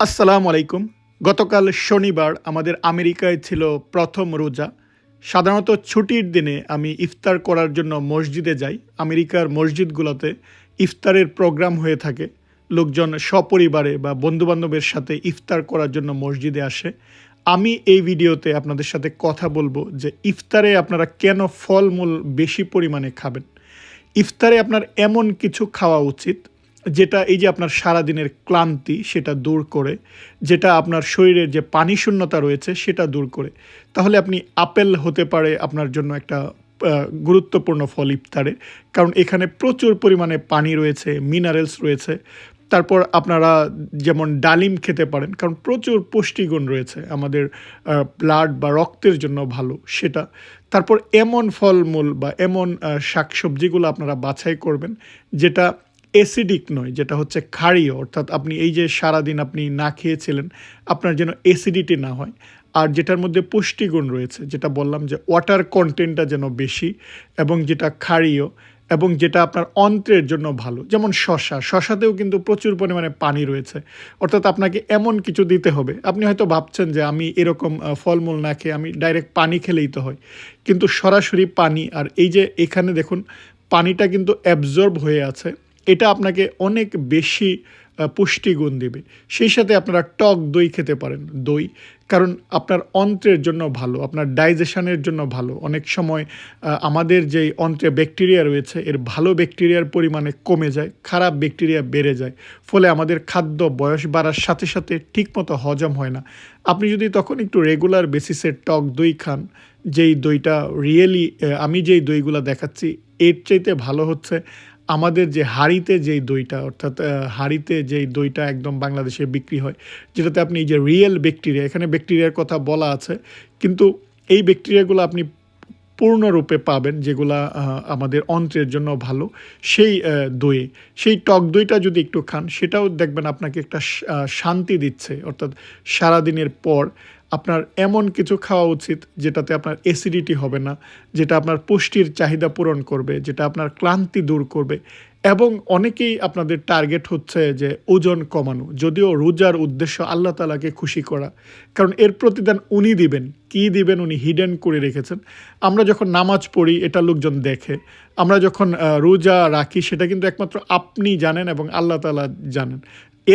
আসসালামু আলাইকুম। গতকাল শনিবার আমাদের আমেরিকায় ছিল প্রথম রোজা। সাধারণত ছুটির দিনে আমি ইফতার করার জন্য মসজিদে যাই। আমেরিকার মসজিদগুলোতে ইফতারের প্রোগ্রাম হয়ে থাকে। লোকজন সপরিবারে বা বন্ধুবান্ধবের সাথে ইফতার করার জন্য মসজিদে আসে। আমি এই ভিডিওতে আপনাদের সাথে কথা বলব যে ইফতারে আপনারা কেন ফলমূল বেশি পরিমাণে খাবেন? ইফতারে আপনার এমন কিছু খাওয়া উচিত যেটা এই যে আপনার সারাদিনের ক্লান্তি, সেটা দূর করে, যেটা আপনার শরীরের যে পানি শূন্যতা রয়েছে, সেটা দূর করে। তাহলে আপনি আপেল হতে পারে আপনার জন্য একটা গুরুত্বপূর্ণ ফল ইফতারে। কারণ এখানে প্রচুর পরিমাণে পানি রয়েছে মিনারেলস রয়েছে। তারপর আপনারা যেমন ডালিম খেতে পারেন, কারণ প্রচুর পুষ্টিগুণ রয়েছে। আমাদের ব্লাড বা রক্তের জন্য ভালো সেটা। তারপর এমন ফলমূল বা এমন শাকসবজিগুলো আপনারা বাছাই করবেন, যেটা অ্যাসিডিক নয়, যেটা হচ্ছে ক্ষারীয়, অর্থাৎ আপনি এই যে সারাদিন আপনি না খেয়েছিলেন, আপনার যেন অ্যাসিডিটি না হয়। আর যেটার মধ্যে পুষ্টিগুণ রয়েছে, যেটা বললাম যে ওয়াটার কন্টেন্টটা যেন বেশি এবং যেটা ক্ষারীয় এবং যেটা আপনার অন্ত্রের জন্য ভালো, যেমন শশা। শশাতেও কিন্তু প্রচুর পরিমাণে পানি রয়েছে। অর্থাৎ আপনাকে এমন কিছু দিতে হবে। আপনি হয়তো ভাবছেন যে আমি এরকম ফলমূল না খেয়ে আমি ডাইরেক্ট পানি খেলেই তো হয়। কিন্তু সরাসরি পানি, আর এই যে এখানে দেখুন, পানিটা কিন্তু অ্যাবজর্ব হয়ে আছে। এটা আপনাকে অনেক বেশি পুষ্টিগুণ দেবে। সেই সাথে আপনারা টক দই খেতে পারেন, দই। কারণ আপনার অন্ত্রের জন্য ভালো, আপনার ডাইজেশনের জন্য ভালো। অনেক সময় আমাদের যেই অন্ত্রে ব্যাকটেরিয়া রয়েছে, এর ভালো ব্যাকটেরিয়ার পরিমাণে কমে যায়, খারাপ ব্যাকটেরিয়া বেড়ে যায়। ফলে আমাদের খাদ্য বয়স বাড়ার সাথে সাথে ঠিকমতো হজম হয় না। আপনি যদি তখন একটু রেগুলার বেসিসে টক দই খান, যেই দইটা রিয়েলি আমি যেই দইগুলো দেখাচ্ছি, এর চাইতে ভালো হচ্ছে আমাদের যে হাঁড়িতে যেই দইটা, অর্থাৎ হাঁড়িতে যেই দইটা একদম বাংলাদেশে বিক্রি হয়, যেটাতে আপনি যে রিয়েল ব্যাকটেরিয়া, এখানে ব্যাকটেরিয়ার কথা বলা আছে, কিন্তু এই ব্যাকটেরিয়াগুলো আপনি পূর্ণরূপে পাবেন, যেগুলা আমাদের অন্ত্রের জন্য ভালো, সেই দই, সেই টক দইটা যদি একটু খান, সেটাও দেখবেন আপনাকে একটা শান্তি দিচ্ছে, অর্থাৎ সারাদিনের পর আপনার এমন কিছু খাওয়া উচিত যেটাতে আপনার অ্যাসিডিটি হবে না, যেটা আপনার পুষ্টির চাহিদা পূরণ করবে, যেটা আপনার ক্লান্তি দূর করবে এবং অনেকেই আপনাদের টার্গেট হচ্ছে যে ওজন কমানো। যদিও রোজার উদ্দেশ্য আল্লাহ তালাকে খুশি করা, কারণ এর প্রতিদান উনি দিবেন। কি দিবেন উনি হিডেন করে রেখেছেন। আমরা যখন নামাজ পড়ি, এটা লোকজন দেখে। আমরা যখন রোজা রাখি, সেটা কিন্তু একমাত্র আপনি জানেন এবং আল্লাহ তালা জানেন।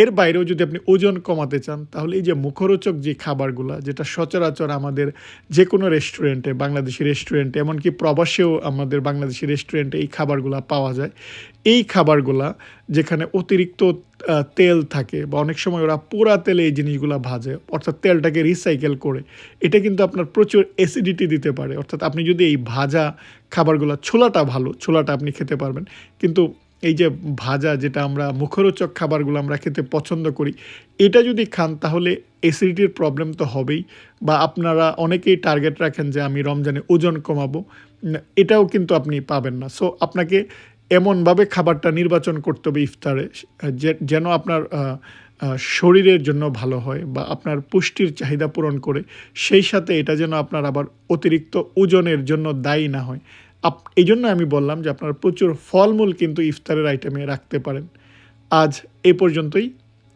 এর বাইরেও যদি আপনি ওজন কমাতে চান, তাহলে এই যে মুখরোচক যে খাবারগুলো, যেটা সচরাচর আমাদের যে কোনো রেস্টুরেন্টে বাংলাদেশি রেস্টুরেন্টে এমনকি প্রবাসেও আমাদের বাংলাদেশি রেস্টুরেন্টে এই খাবারগুলো পাওয়া যায়, এই খাবারগুলা যেখানে অতিরিক্ত তেল থাকে বা অনেক সময় ওরা পোড়া তেলে এই জিনিসগুলো ভাজে, অর্থাৎ তেলটাকে রিসাইকেল করে, এটা কিন্তু আপনার প্রচুর অ্যাসিডিটি দিতে পারে। অর্থাৎ আপনি যদি এই ভাজা খাবারগুলো, ছোলাটা ভালো, ছোলাটা আপনি খেতে পারবেন, কিন্তু এই যে ভাজা যেটা আমরা মুখরোচক খাবারগুলো আমরা খেতে পছন্দ করি, এটা যদি খান তাহলে অ্যাসিডিটির প্রবলেম তো হবেই। বা আপনারা অনেকেই টার্গেট রাখেন যে আমি রমজানে ওজন কমাবো। এটাও কিন্তু আপনি পাবেন না। সো আপনাকে এমনভাবে খাবারটা নির্বাচন করতে হবে ইফতারে যেন আপনার শরীরের জন্য ভালো হয় বা আপনার পুষ্টির চাহিদা পূরণ করে। সেই সাথে এটা যেন আপনার আবার অতিরিক্ত ওজনের জন্য দায়ী না হয়। আপ এই জন্য আমি বললাম যে আপনারা প্রচুর ফলমূল কিন্তু ইফতারের আইটেমে রাখতে পারেন। আজ এ পর্যন্তই।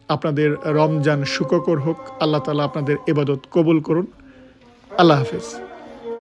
আপনাদের রমজান সুখকর হোক, আল্লাহ তালা আপনাদের এবাদত কবুল করুন। আল্লাহ হাফেজ।